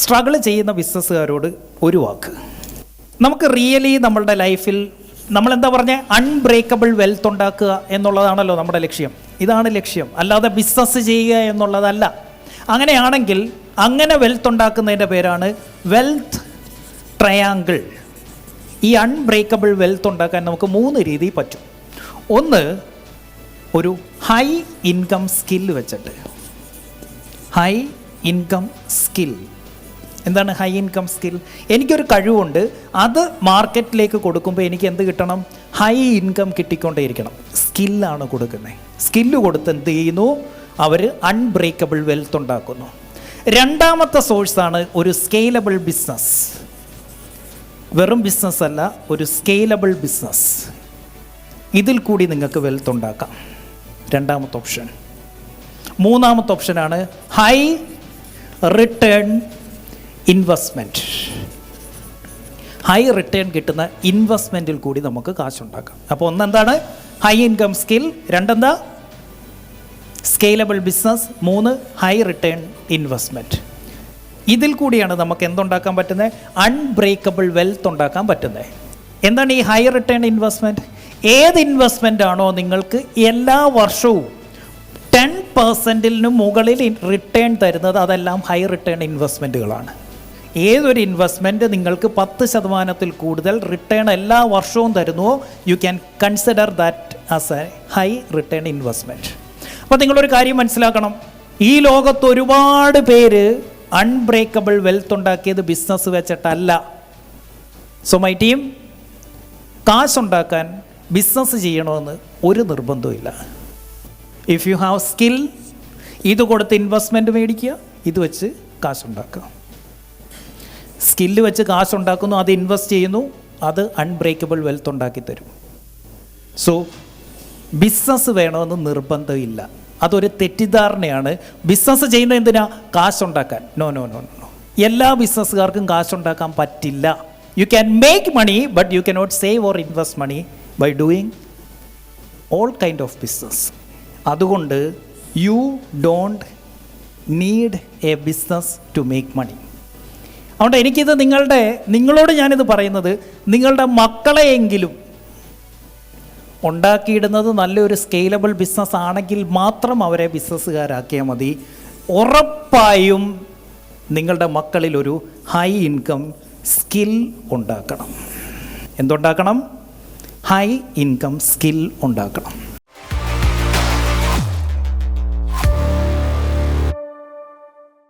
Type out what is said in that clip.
Struggle ചെയ്യുന്ന ബിസിനസ്സുകാരോട് ഒരു വാക്ക്. നമുക്ക് റിയലി നമ്മളുടെ ലൈഫിൽ നമ്മളെന്താ പറഞ്ഞ? അൺബ്രേക്കബിൾ വെൽത്ത് ഉണ്ടാക്കുക എന്നുള്ളതാണല്ലോ നമ്മുടെ ലക്ഷ്യം. ഇതാണ് ലക്ഷ്യം. അല്ലാതെ ബിസിനസ് ചെയ്യുക എന്നുള്ളതല്ല. അങ്ങനെയാണെങ്കിൽ അങ്ങനെ വെൽത്ത് ഉണ്ടാക്കുന്നതിന്റെ പേരാണ് വെൽത്ത് ട്രയാങ്കിൾ ഈ അൺബ്രേക്കബിൾ വെൽത്ത് ഉണ്ടാക്കാൻ നമുക്ക് മൂന്ന് രീതി പറ്റും. ഒന്ന് ഒരു ഹൈ ഇൻകം സ്കിൽ വെച്ചിട്ട്. ഹൈ ഇൻകം സ്കിൽ എന്താണ് ഹൈ ഇൻകം സ്കിൽ എനിക്കൊരു കഴിവുണ്ട് അത് മാർക്കറ്റിലേക്ക് കൊടുക്കുമ്പോൾ എനിക്ക് എന്ത് കിട്ടണം? ഹൈ ഇൻകം കിട്ടിക്കൊണ്ടേയിരിക്കണം. സ്കില്ലാണ് കൊടുക്കുന്നത് സ്കില്ല് കൊടുത്ത് എന്ത് ചെയ്യുന്നു? അവർ അൺബ്രേക്കബിൾ വെൽത്ത് ഉണ്ടാക്കുന്നു. രണ്ടാമത്തെ സോഴ്സാണ് ഒരു സ്കെയിലബിൾ ബിസിനസ് വെറും ബിസിനസ് അല്ല ഒരു സ്കെയിലബിൾ ബിസിനസ് ഇതിൽ കൂടി നിങ്ങൾക്ക് വെൽത്ത് ഉണ്ടാക്കാം. രണ്ടാമത്തെ ഓപ്ഷൻ മൂന്നാമത്തെ ഓപ്ഷനാണ് high return investment high return കിട്ടുന്ന ഇൻവെസ്റ്റ്മെന്റിൽ കൂടി നമുക്ക് കാശുണ്ടാക്കാം. അപ്പോൾ ഒന്നെന്താണ്? ഹൈ ഇൻകം സ്കിൽ രണ്ടെന്താ? സ്കെയിലബിൾ ബിസിനസ് മൂന്ന് ഹൈ റിട്ടേൺ ഇൻവെസ്റ്റ്മെന്റ് ഇതിൽ കൂടിയാണ് നമുക്ക് എന്തുണ്ടാക്കാൻ പറ്റുന്നത് അൺബ്രേക്കബിൾ വെൽത്ത് ഉണ്ടാക്കാൻ പറ്റുന്നത് എന്താണ് ഈ ഹൈ റിട്ടേൺ ഇൻവെസ്റ്റ്മെന്റ് ഏത് ഇൻവെസ്റ്റ്മെന്റ് ആണോ നിങ്ങൾക്ക് എല്ലാ വർഷവും ടെൻ പെർസെന്റിന് മുകളിൽ റിട്ടേൺ തരുന്നത് അതെല്ലാം ഹൈ റിട്ടേൺ ഇൻവെസ്റ്റ്മെന്റുകളാണ് ഏതൊരു ഇൻവെസ്റ്റ്മെന്റ് നിങ്ങൾക്ക് പത്ത് ശതമാനത്തിൽ കൂടുതൽ റിട്ടേൺ എല്ലാ വർഷവും തരുന്നുവോ you can consider that as a high return investment അപ്പോൾ നിങ്ങളൊരു കാര്യം മനസ്സിലാക്കണം. ഈ ലോകത്ത് ഒരുപാട് പേര് അൺബ്രേക്കബിൾ വെൽത്ത് ഉണ്ടാക്കിയത് ബിസിനസ് വെച്ചിട്ടല്ല. സോ മൈ ടീം കാശുണ്ടാക്കാൻ ബിസിനസ് ചെയ്യണമെന്ന് ഒരു നിർബന്ധമില്ല ഇഫ് യു ഹാവ് സ്കിൽ ഇത് കൊടുത്ത് ഇൻവെസ്റ്റ്മെന്റ് മേടിക്കുക ഇത് വെച്ച് കാശുണ്ടാക്കുക. സ്കില്ല് വെച്ച് കാശുണ്ടാക്കുന്നു അത് ഇൻവെസ്റ്റ് ചെയ്യുന്നു അത് അൺബ്രേക്കബിൾ വെൽത്ത് ഉണ്ടാക്കി തരും സോ ബിസിനസ് വേണമെന്ന് നിർബന്ധമില്ല. അതൊരു തെറ്റിദ്ധാരണയാണ്. ബിസിനസ് ചെയ്യുന്നത് എന്തിനാ? കാശുണ്ടാക്കാൻ. നോ നോ നോ നോ എല്ലാ ബിസിനസ്സുകാർക്കും കാശുണ്ടാക്കാൻ പറ്റില്ല. You can make money but you cannot save or invest money by doing all kind of business അതുകൊണ്ട് you don't need a business to make money അതുകൊണ്ട് എനിക്കിത് നിങ്ങളുടെ നിങ്ങളോട് ഞാനിത് പറയുന്നത് നിങ്ങളുടെ മക്കളെയെങ്കിലും ഉണ്ടാക്കിയിടുന്നത് നല്ലൊരു സ്കെയിലബിൾ ബിസിനസ് ആണെങ്കിൽ മാത്രം അവരെ ബിസിനസ്സുകാരാക്കിയാൽ മതി. ഉറപ്പായും നിങ്ങളുടെ മക്കളിലൊരു ഹൈ ഇൻകം സ്കിൽ ഉണ്ടാക്കണം. എന്തുണ്ടാക്കണം? ഹൈ ഇൻകം സ്കിൽ ഉണ്ടാക്കണം.